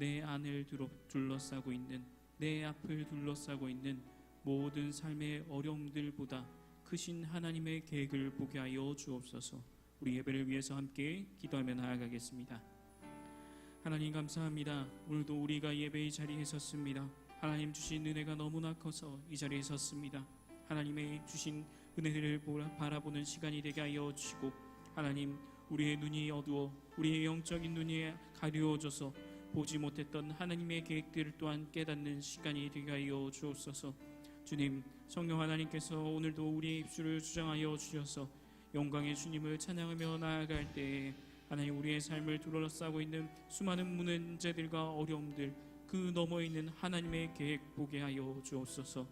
내 안을 둘러- 둘러싸고 있는 내 앞을 둘러싸고 있는 모든 삶의 어려움들보다 크신 하나님의 계획을 보게 하여 주옵소서. 우리 예배를 위해서 함께 기도하며 나아가겠습니다. 하나님 감사합니다. 오늘도 우리가 예배의 자리에 섰습니다. 하나님 주신 은혜가 너무나 커서 이 자리에 섰습니다. 하나님의 주신 은혜를 바라보는 시간이 되게 하여 주시고 하나님 우리의 눈이 어두워 우리의 영적인 눈이 가려워져서 보지 못했던 하나님의 계획들을 또한 깨닫는 시간이 되게 하여 주옵소서. 주님 성령 하나님께서 오늘도 우리의 입술을 주장하여 주셔서 영광의 주님을 찬양하며 나아갈 때에 하나님 우리의 삶을 둘러싸고 있는 수많은 문제들과 어려움들 그 너머에 있는 하나님의 계획 보게 하여 주옵소서.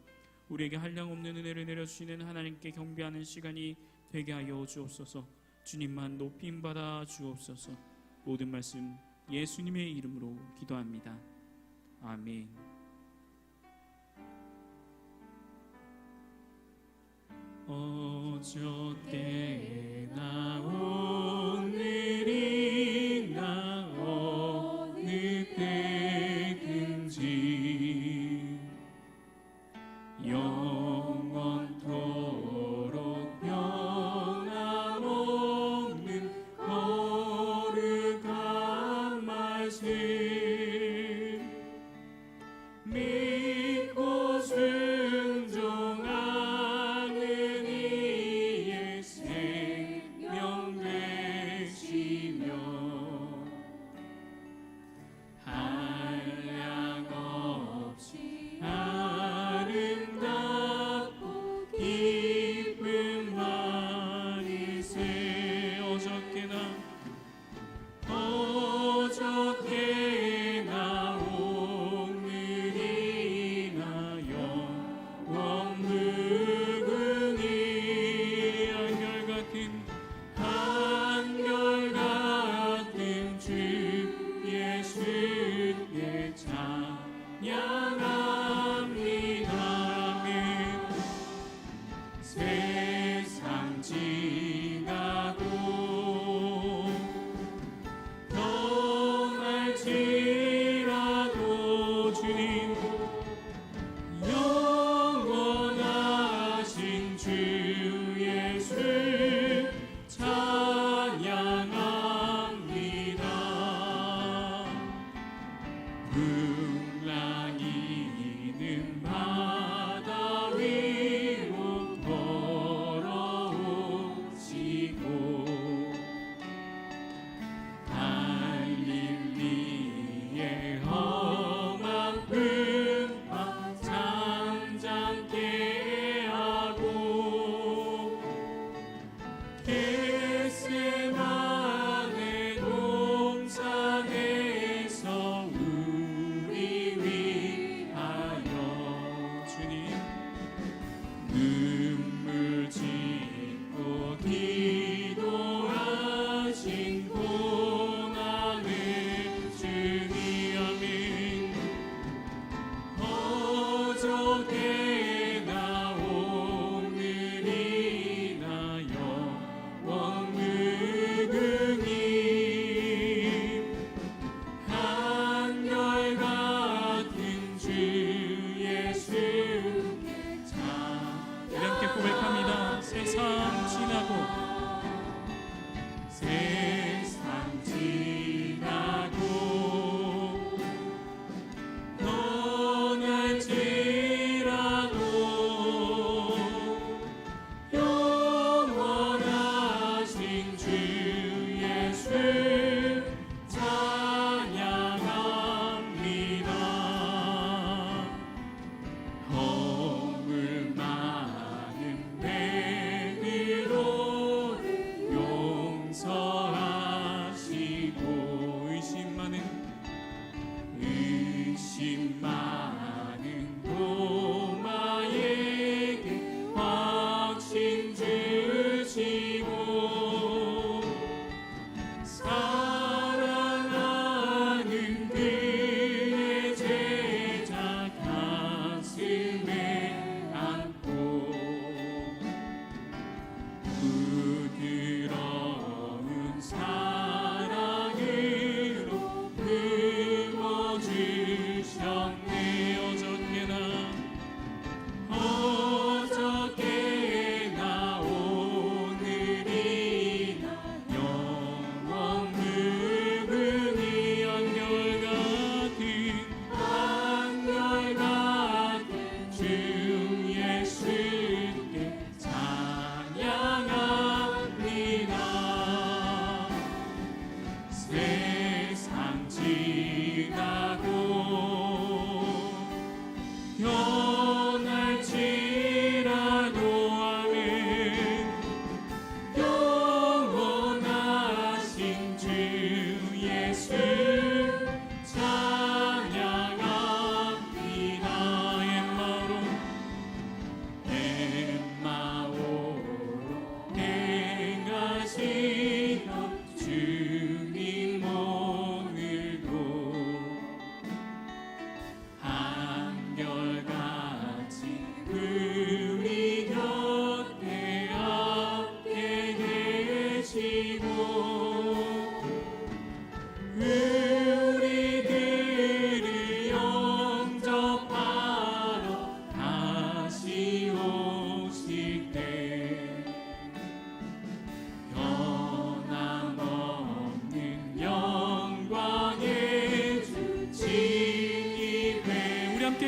우리에게 한량 없는 은혜를 내려주시는 하나님께 경배하는 시간이 되게 하여 주옵소서. 주님만 높임 받아 주옵소서. 모든 말씀 예수님의 이름으로 기도합니다. 아멘. 어저께나 오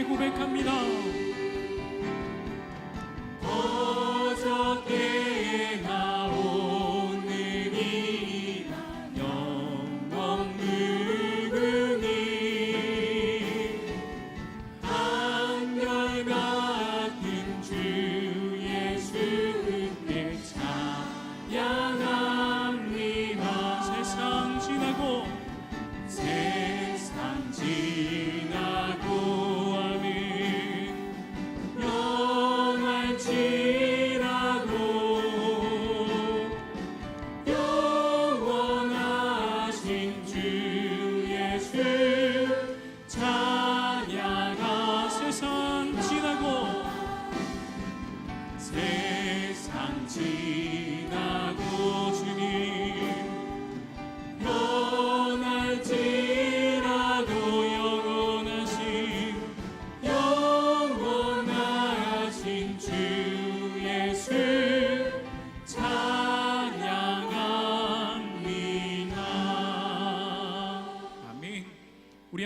고백합니다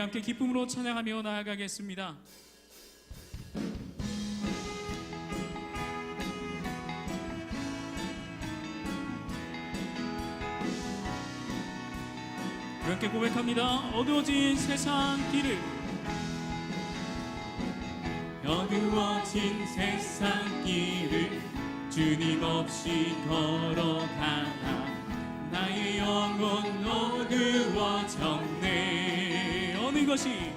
함께 기쁨으로 찬양하며 나아가겠습니다. 함께 고백합니다. 어두워진 세상 길을. 어두워진 세상 길을 주님 없이 걸어가다 나의 영혼 어두워졌네 어느 것이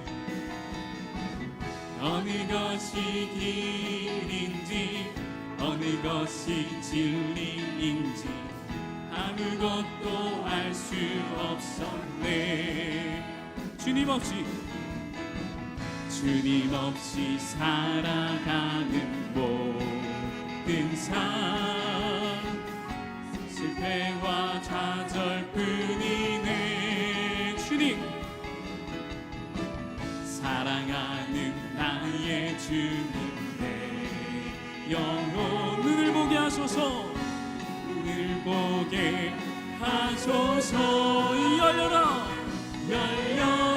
어느 것이 길인지 어느 것이 진리인지 아무것도 알 수 없었네. 주님 없이 주님 없이 살아가는 모든 삶 실패와 좌절뿐이 사랑하는 나의 주님 내 영혼 눈을 보게 하소서. 눈을 보게 하소서. 열려라. 열려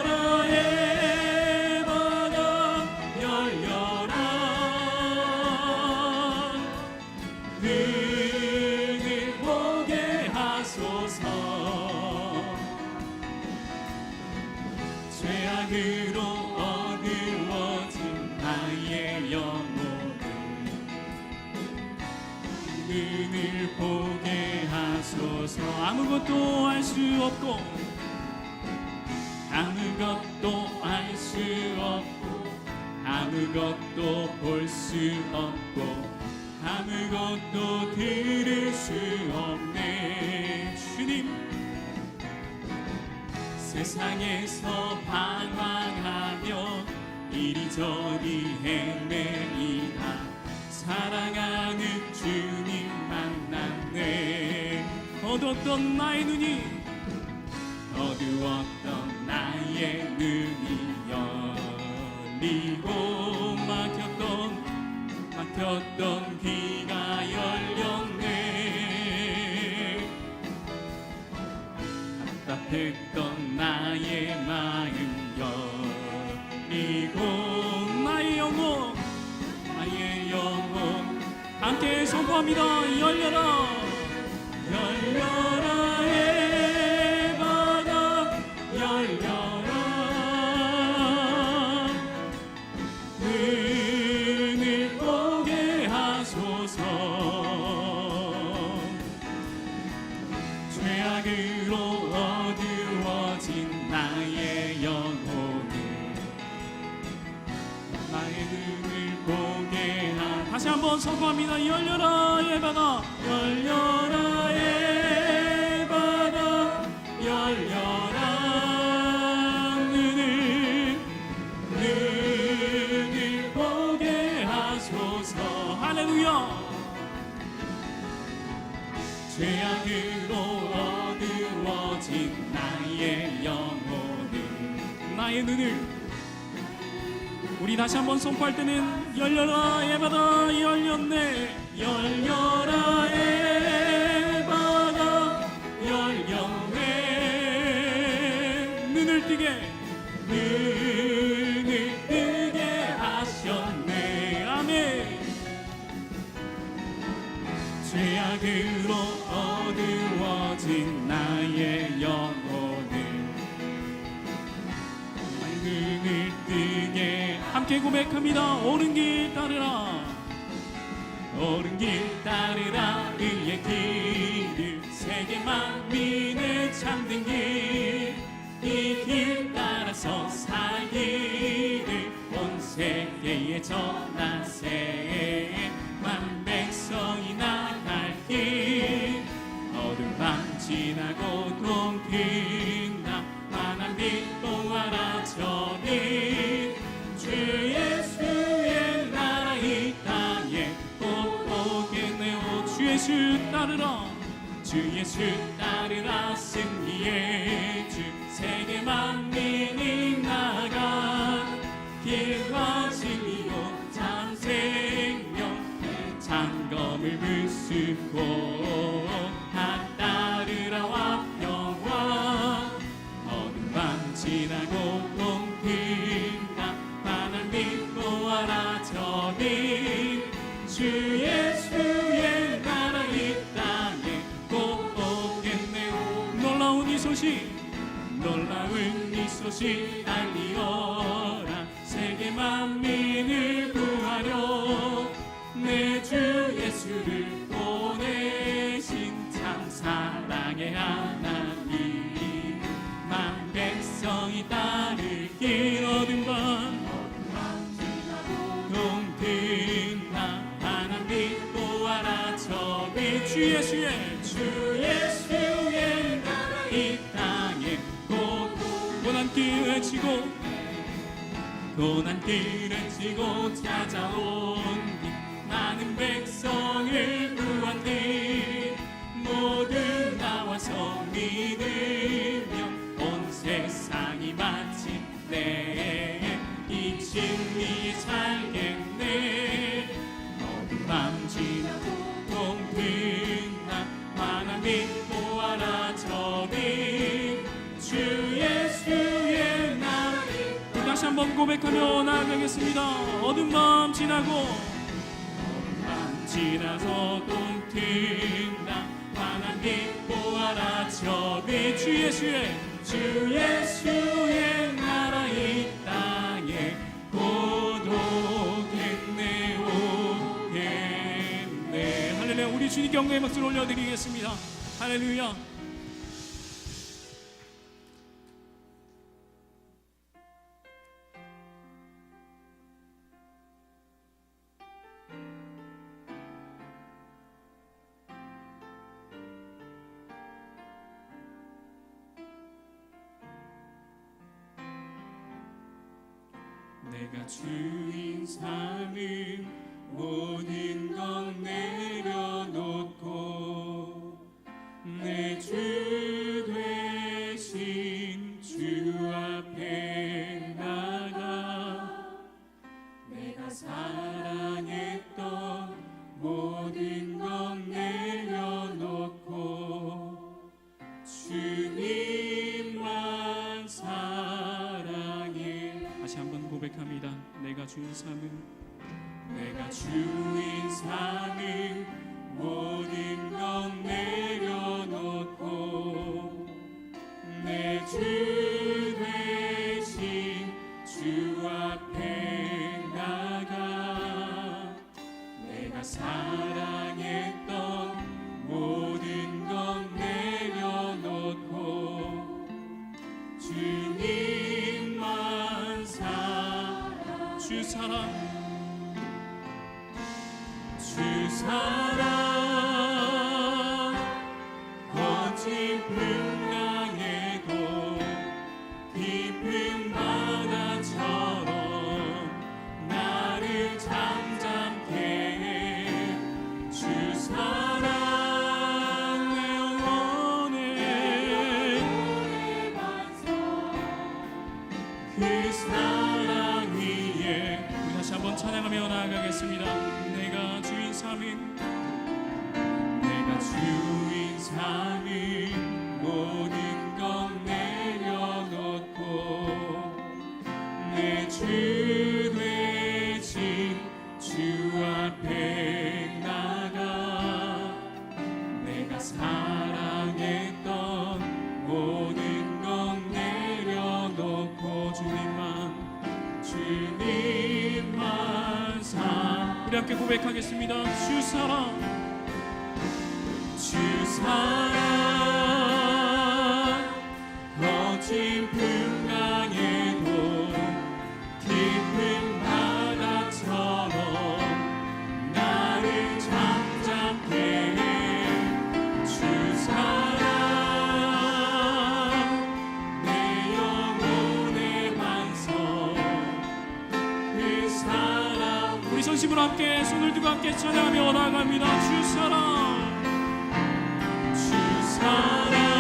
것도 들을 수 없네. 주님 세상에서 방황하며 이리저리 헤매이다. 사랑하는 주님 만났네. 어두웠던 나의 눈이 어두웠던 나의 눈이 열리고 막혔던 막혔던 귀 답답했던 나의 마음 열리고 나의 영혼 나의 영혼. 함께 선포합니다. 열려라 열려라 선포합니다. 열려라 예바다 열려라 예바다 열려라 눈을 눈을 보게 하소서. 할렐루야. 죄악으로 어두워진 나의 영혼을 나의 눈을. 우리 다시 한번 선포할 때는 열려라 에바다 열렸네. 열려라 에바다. 열렸네. 눈을 뜨게. 눈을 뜨게 하셨네. 아멘. 죄악으로 어두워진 나의 영혼을 눈을 뜨게 함께 고백합니다. 옳은 길 따르라. 옳은 길 따르라. 그의 길을 세계 만민의 참된 길. 이 길 따라서 살기를 온 세계에 전하세. 만 백성이 나 갈 길. 어둠 밤 지나고 동빛나 환한 빛 보아라 저리 따르라 주 예수 따르라 승리의 주 세계 만민이 나가 길과 진리로 참 생명 장검을 부수고 다 따르라와 평화 어둠 밤 지나고 소식 놀라운 이 소식 알리어라. 세계 만민을 구하려 내 주 예수를 보내신 참 사랑의 하나님. 만 백성이 따를 길 어둠 밤 고난 길을 치고 찾아온 저빛 주 예수의 주 예수의 나라 이 땅에 곧 오겠네. 할렐루야 우리 주님께 영광의 박수를 올려드리겠습니다. 할렐루야 앞에 나가 내가 사랑했던 모든 건 내려놓고 주님만 사랑. 주 사랑. 주 사랑 나아가겠습니다. 내가 주인 삼은 내가 주인 삼은 모든 우리 함께 고백하겠습니다. 주 사랑 주 사랑 함께 손을 두고 함께 찬양하며 나아갑니다. 주 사랑. 주 사랑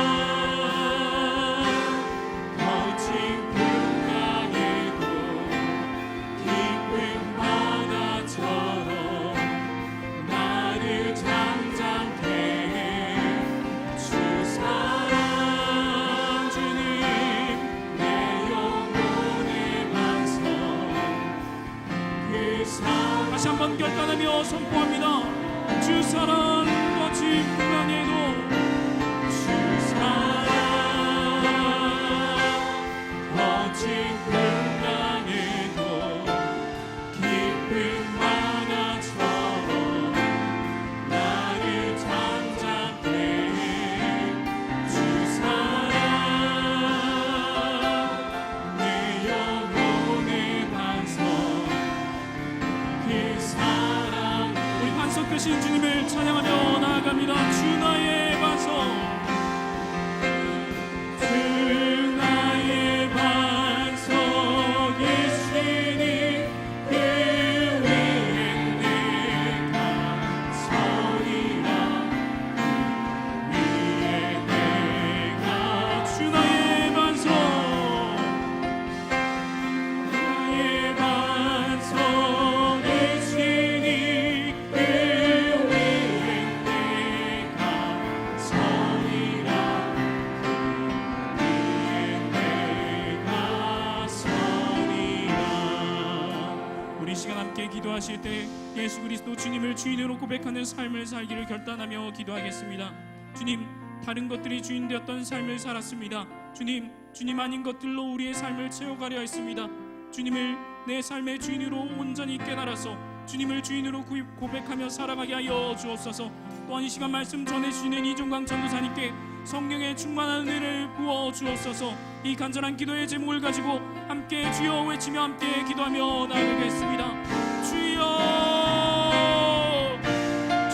기도하실 때 예수 그리스도 주님을 주인으로 고백하는 삶을 살기를 결단하며 기도하겠습니다. 주님 다른 것들이 주인 되었던 삶을 살았습니다. 주님 주님 아닌 것들로 우리의 삶을 채워가려 했습니다. 주님을 내 삶의 주인으로 온전히 깨달아서 주님을 주인으로 구- 고백하며 살아가게 하여 주옵소서. 또한 이 시간 말씀 전해주시는 이종광 전도사님께 성령의 충만한 은혜를 부어 주옵소서. 이 간절한 기도의 제목을 가지고 함께 주여 외치며 함께 기도하며 나아가겠습니다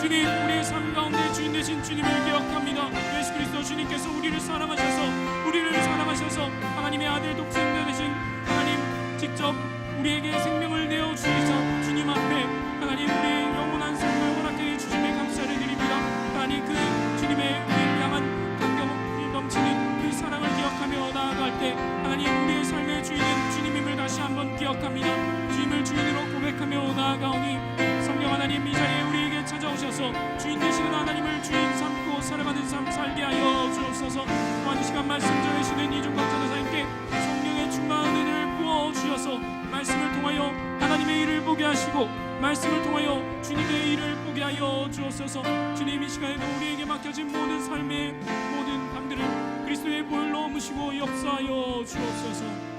주님 우리의 삶 가운데 주인 되신 주님을 기억합니다. 예수 그리스도 주님께서 우리를 사랑하셔서 우리를 사랑하셔서 하나님의 아들 독생자 되신 하나님 직접 우리에게 생명을 내어 주시사 주님 앞에 하나님 우리의 영원한 삶을 허락해 주심에 감사를 드립니다. 하나님 그 주님의 향한 감격 넘치는 그 사랑을 기억하며 나아갈 때 하나님 우리의 삶의 주인은 주님임을 다시 한번 기억합니다. 주님을 주인으로 말씀을 통하여 주님의 일을 보게 하여 주옵소서. 주님 이 시간에도 우리에게 맡겨진 모든 삶의 모든 감들을 그리스도의 보혈로 묻으시고 역사하여 주옵소서